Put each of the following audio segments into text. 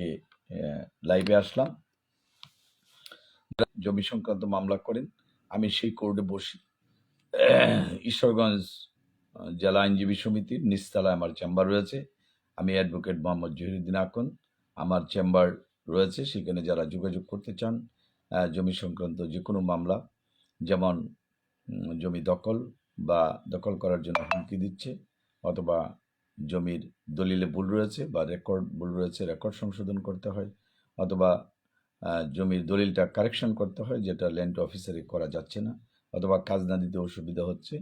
আজকে লাইভে আসলাম। জমি সংক্রান্ত মামলা করেন। আমি সেই কোর্টে বসি। ঈশ্বরগঞ্জ জেলা আইনজীবী সমিতির নিচতলায় আমার চেম্বার রয়েছে। আমি অ্যাডভোকেট মোহাম্মদ জহিরুদ্দিন আকন। আমার চেম্বার রয়েছে, সেখানে যারা যোগাযোগ করতে চান জমি সংক্রান্ত যে কোনো মামলা, যেমন জমি দখল বা দখল করার জন্য হুমকি দিচ্ছে, অথবা জমির দলিলে ভুল রয়েছে বা রেকর্ড ভুল রয়েছে রেকর্ড সংশোধন করতে হয় অথবা জমির দলিলটা কারেকশন করতে হয় যেটা ল্যান্ড অফিসারে করা যাচ্ছে না অথবা কাজ না দিতে অসুবিধা হচ্ছে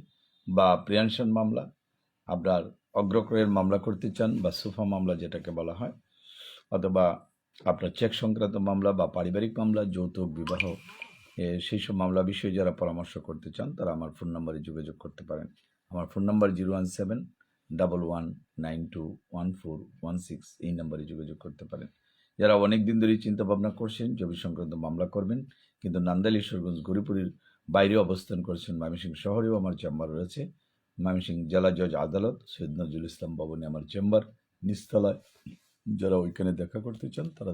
বা প্রিয়ানশন মামলা, আপনার অগ্রক্রয়ের মামলা করতে চান বা সুফা মামলা যেটাকে বলা হয় অথবা আপনার চেক সংক্রান্ত মামলা বা পারিবারিক মামলা যৌতুক বিবাহ সেই সব মামলা বিষয়ে যারা পরামর্শ করতে চান তারা আমার ফোন নম্বরে যোগাযোগ করতে পারেন। আমার phone number zero one seven double one nine two one four one six এই নাম্বারে যোগাযোগ করতে পারেন। যারা অনেক দিন ধরেই চিন্তা ভাবনা করছেন, জমি সংক্রান্ত মামলা করবেন, কিন্তু নান্দাইল ঈশ্বরগঞ্জ গরিপুরের বাইরে অবস্থান করছেন ময়মনসিংহ শহরেও আমার চেম্বার রয়েছে। ময়মনসিংহ জেলা জজ আদালত সৈয়দ নজরুল ইসলাম ভবনে আমার চেম্বার নিস্তলায় যারা ওইখানে দেখা করতে চান, তারা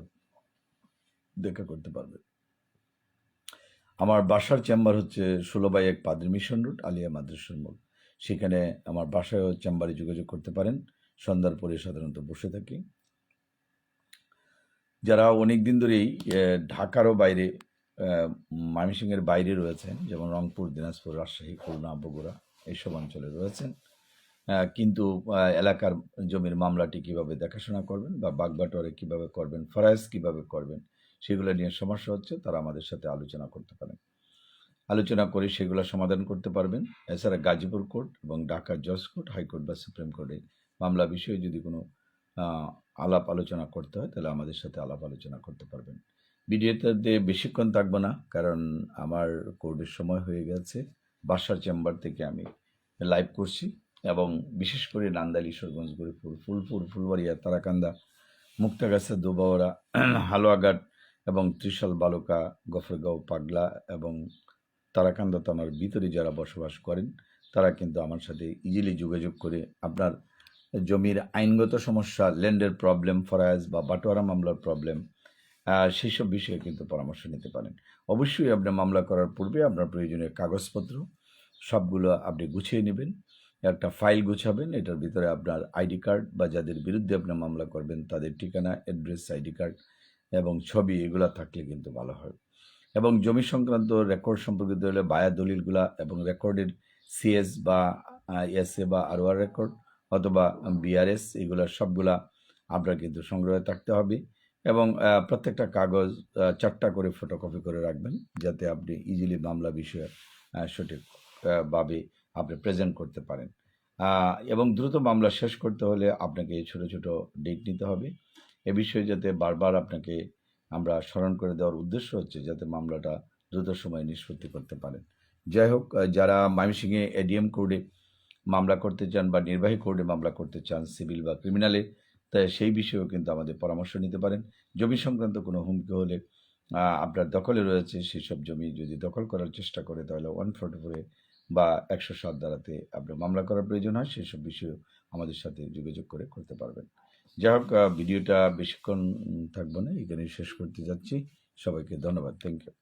দেখা করতে পারবে আমার বাসার চেম্বার হচ্ছে ষোলো বাই এক পাদ্রি মিশন রোড, আলিয়া মাদ্রাসার মোড়। সেখানে আমার বাসায়ও চেম্বারে যোগাযোগ করতে পারেন। সন্ধ্যার পরে সাধারণত বসে থাকি। যারা অনেক দিন ধরেই ঢাকারও বাইরে ময়মনসিংহের বাইরে রয়েছেন, যেমন রংপুর, দিনাজপুর, রাজশাহী, খুলনা, বগুড়া, এইসব অঞ্চলে রয়েছেন। কিন্তু এলাকার জমির মামলাটি কীভাবে দেখাশোনা করবেন বা বাগবাটোয়ারে কীভাবে করবেন, ফরাইজ কীভাবে করবেন, সেগুলো নিয়ে সমস্যা হচ্ছে, তারা আমাদের সাথে আলোচনা করতে পারেন। আলোচনা করে সেগুলো সমাধান করতে পারবেন। এছাড়া গাজীপুর কোর্ট এবং ঢাকা জজ কোর্ট হাইকোর্ট বা সুপ্রিম কোর্টে মামলা বিষয়ে যদি কোনো আলাপ আলোচনা করতে হয়, তাহলে আমাদের সাথে আলাপ আলোচনা করতে পারবেন। ভিডিওতে বেশিক্ষণ থাকব না, কারণ আমার কোর্টের সময় হয়ে গেছে। বাসার চেম্বার থেকে আমি লাইভ করছি এবং বিশেষ করে নান্দাইল ঈশ্বরগঞ্জ গরিপুর ফুলপুর, ফুলবাড়িয়া, তারাকান্দা, মুক্তাগাছা দুবাওরা হালুয়াঘাট এবং ত্রিশাল, বালুকা, গফরগাঁও, পাগলা এবং তারাকান্দা থানার ভিতরে যারা বসবাস করেন, তারা কিন্তু আমার সাথে ইজিলি যোগাযোগ করে আপনার জমির আইনগত সমস্যা, ল্যান্ডের প্রবলেম ফরায়াজ বা বাটোয়ারা মামলার প্রবলেম সেই সব বিষয়ে কিন্তু পরামর্শ নিতে পারেন। অবশ্যই আপনি মামলা করার পূর্বে আপনার প্রয়োজনীয় কাগজপত্র, সবগুলো আপনি গুছিয়ে নেবেন, একটা ফাইল গুছাবেন, এটার ভিতরে আপনার আইডি কার্ড বা যাদের বিরুদ্ধে আপনি মামলা করবেন, তাদের ঠিকানা অ্যাড্রেস আইডি কার্ড এবং ছবি, এগুলো থাকলে কিন্তু ভালো হয়। এবং জমি সংক্রান্ত রেকর্ড সম্পর্কিত হলে বায়া দলিলগুলা এবং রেকর্ডের সিএস বা এসএ বা আর আরওয়ার রেকর্ড অথবা বিআরএস এগুলা সবগুলা আপনার কিন্তু সংগ্রহে থাকতে হবে এবং প্রত্যেকটা কাগজ চারটা করে ফটোকপি করে রাখবেন যাতে আপনি ইজিলি মামলা বিষয়ে আহ, সঠিক আহ, ভাবে আপনি প্রেজেন্ট করতে পারেন। এবং দ্রুত মামলা শেষ করতে হলে আপনাকে ছোট ছোট ডেট নিতে হবে। এ বিষয়ে যাতে বারবার আপনাকে আমরা স্মরণ করে দেওয়ার উদ্দেশ্য হচ্ছে যাতে মামলাটা দ্রুত সময়ে নিষ্পত্তি করতে পারেন। যাই হোক যারা ময়মনসিংহে এডিএম কোর্টে মামলা করতে চান বা নির্বাহী কোর্টে মামলা করতে চান, সিভিল বা ক্রিমিনালে তাই সেই বিষয়েও কিন্তু আমাদের পরামর্শ নিতে পারেন। জমি সংক্রান্ত কোনো হুমকি হলে আপনার দখলে রয়েছে সেই সব জমি যদি দখল করার চেষ্টা করে, তাহলে ওয়ান ফোর্টি ফোরে বা একশো সাত দ্বারাতে আপনার মামলা করার প্রয়োজন হয় সেই সব বিষয়েও আমাদের সাথে যোগাযোগ করে করতে পারবেন। যাই হোক ভিডিওটা বেশিক্ষণ থাকব না এখানে শেষ করতে যাচ্ছি। সবাইকে ধন্যবাদ। Thank you